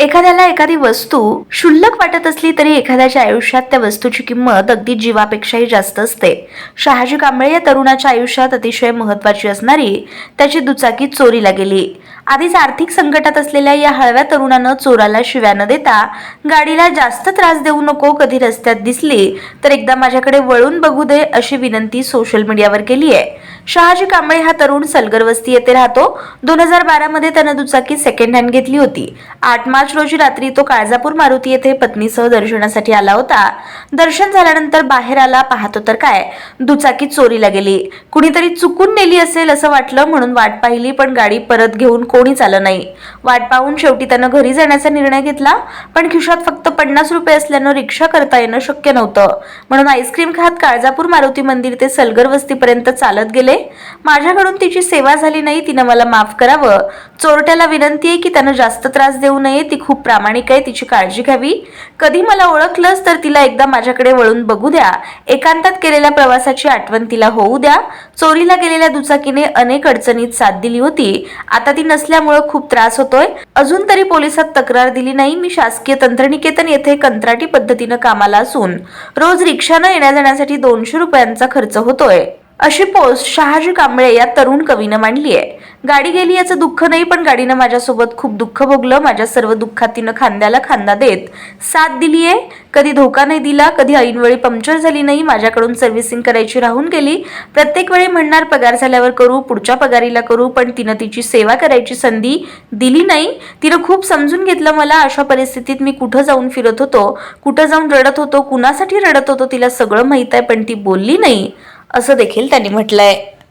एखाद्याला एखादी वस्तू क्षुल्लक वाटत असली तरी एखाद्याच्या आयुष्यात त्या वस्तूची किंमत अगदी जीवापेक्षाही जास्त असते. शहाजी कांबळे या तरुणाच्या आयुष्यात अतिशय महत्वाची असणारी त्याची दुचाकी चोरीला गेली. आधीच आर्थिक संकटात असलेल्या या हळव्या तरुणानं चोराला शिव्या न देता गाडीला जास्त त्रास देऊ नको कधी रस्त्यात दिसली तर एकदा माझ्याकडे वळून बघू दे अशी विनंती सोशल मीडियावर केली आहे शहाजी कांबळे हा तरुण सलगरवस्ती येथे राहतो. दोन हजार बारा मध्ये त्यानं दुचाकी सेकंड हँड घेतली होती. आठ मार्च रोजी रात्री तो काळजापूर मारुती येथे पत्नीसह दर्शनासाठी आला होता. दर्शन झाल्यानंतर बाहेर आला पाहतो तर काय? दुचाकी चोरीला गेली. कुणीतरी चुकून नेली असेल असं वाटलं म्हणून वाट पाहिली पण गाडी परत घेऊन कोणीच आलं नाही. वाट पाहून शेवटी त्यानं घरी जाण्याचा निर्णय घेतला पण खिशात फक्त पन्नास रुपये असल्यानं रिक्षा करता येणं शक्य नव्हतं. म्हणून आईस्क्रीम खात काळजापूर मारुती मंदिर ते सलगर वस्तीपर्यंत चालत गेले माझ्याकडून तिची सेवा झाली नाही तिनं मला माफ करावं. चोरट्याला विनंती आहे की त्यानं जास्त त्रास देऊ नये ती खूप प्रामाणिक आहे तिची काळजी घ्यावी. कधी मला ओळखलंच तर तिला एकदा माझ्याकडे वळून बघू द्या. एकांतात केलेल्या प्रवासाची आठवण तिला होऊ द्या. चोरीला गेलेल्या दुचाकीने अनेक अडचणीत साथ दिली होती. आता ती नसल्यामुळं खूप त्रास होतोय. अजून तरी पोलिसात तक्रार दिली नाही. मी शासकीय तंत्रनिकेतन येथे कंत्राटी पद्धतीनं कामाला असून रोज रिक्षानं येण्या जाण्यासाठी दोनशे रुपयांचा खर्च होतोय. अशी पोस्ट शहाजी कांबळे या तरुण कवीनं मांडली आहे. गाडी गेली याचं दुःख नाही पण गाडीनं माझ्यासोबत खूप दुःख भोगलं. माझ्या सर्व दुःखात तिनं खांद्याला खांदा देत साथ दिली आहे. कधी धोका नाही दिला कधी ऐनवेळी पंक्चर झाली नाही. माझ्याकडून सर्व्हिसिंग करायची राहून गेली. प्रत्येक वेळी म्हणणार पगार झाल्यावर करू पुढच्या पगारीला करू पण तिनं तिची सेवा करायची संधी दिली नाही. तिनं खूप समजून घेतलं मला अशा परिस्थितीत मी कुठं जाऊन फिरत होतो? कुठं जाऊन रडत होतो? कुणासाठी रडत होतो? तिला सगळं माहीत आहे पण ती बोलली नाही. असं देखील त्यांनी म्हटलंय.